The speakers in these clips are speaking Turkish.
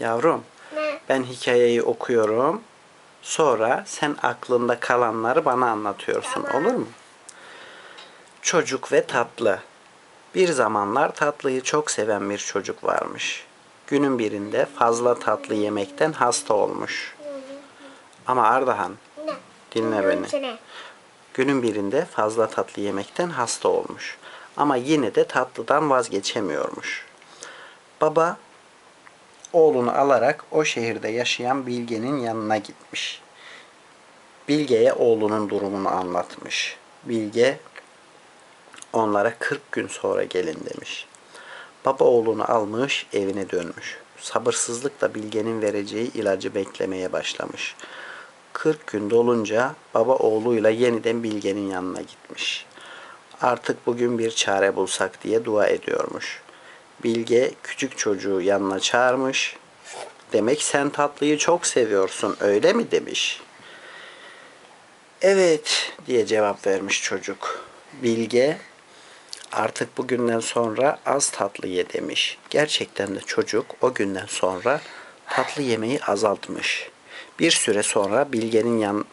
Yavrum Ne? ben hikayeyi okuyorum. Sonra sen aklında kalanları bana anlatıyorsun. Tamam. Olur mu? Çocuk ve tatlı. Bir zamanlar tatlıyı çok seven bir çocuk varmış. Günün birinde fazla tatlı yemekten hasta olmuş. Ama Ardahan Ne? dinle beni. Ne? Günün birinde fazla tatlı yemekten hasta olmuş. Ama yine de tatlıdan vazgeçemiyormuş. Baba oğlunu alarak o şehirde yaşayan Bilge'nin yanına gitmiş. Bilge'ye oğlunun durumunu anlatmış. Bilge onlara 40 gün sonra gelin demiş. Baba oğlunu almış evine dönmüş. Sabırsızlıkla Bilge'nin vereceği ilacı beklemeye başlamış. 40 gün dolunca baba oğluyla yeniden Bilge'nin yanına gitmiş. Artık bugün bir çare bulsak diye dua ediyormuş. Bilge küçük çocuğu yanına çağırmış. Demek sen tatlıyı çok seviyorsun öyle mi demiş. Evet diye cevap vermiş çocuk. Bilge artık bugünden sonra az tatlı ye demiş. Gerçekten de çocuk o günden sonra tatlı yemeği azaltmış. Bir süre sonra Bilge'nin yan,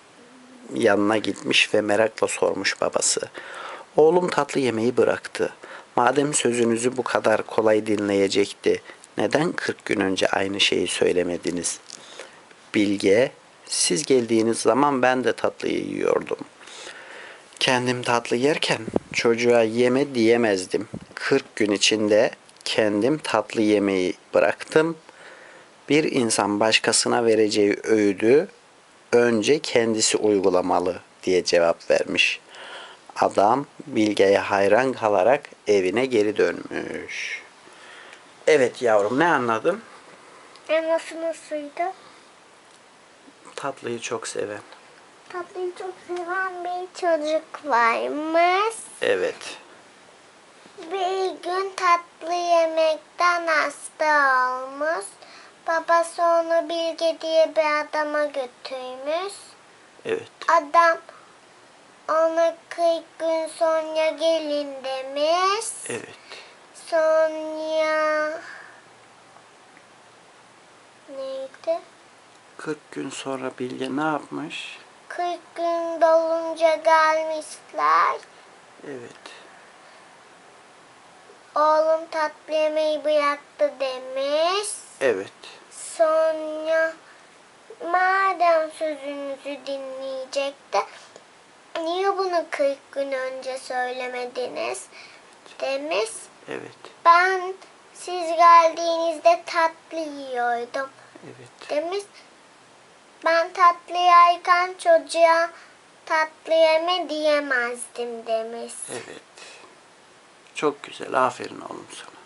yanına gitmiş ve merakla sormuş babası. Oğlum tatlı yemeği bıraktı. Madem sözünüzü bu kadar kolay dinleyecekti, neden 40 gün önce aynı şeyi söylemediniz? Bilge, siz geldiğiniz zaman ben de tatlıyı yiyordum. Kendim tatlı yerken çocuğa yeme diyemezdim. 40 gün içinde kendim tatlı yemeği bıraktım. Bir insan başkasına vereceği öğüdü önce kendisi uygulamalı diye cevap vermiş. Adam Bilge'ye hayran kalarak evine geri dönmüş. Evet yavrum ne anladın? Nasıl nasıldı? Tatlıyı çok seven. Tatlıyı çok seven bir çocuk varmış. Evet. Bir gün tatlı yemekten hasta olmuş. Babası onu Bilge diye bir adama götürmüş. Evet. Adam ona 40 gün sonra gelin demiş. Evet. Sonra neydi? 40 gün sonra Bilge ne yapmış? 40 gün dolunca gelmişler. Evet. Oğlum tatlı yemeği bıraktı demiş. Evet. Sonra madem sözünüzü dinleyecekti niye bunu 40 gün önce söylemediniz demiş. Evet. Ben siz geldiğinizde tatlı yiyordum Evet. demiş. Ben tatlı yerken çocuğa tatlı yeme diyemezdim demiş. Evet. Çok güzel. Aferin oğlum sana.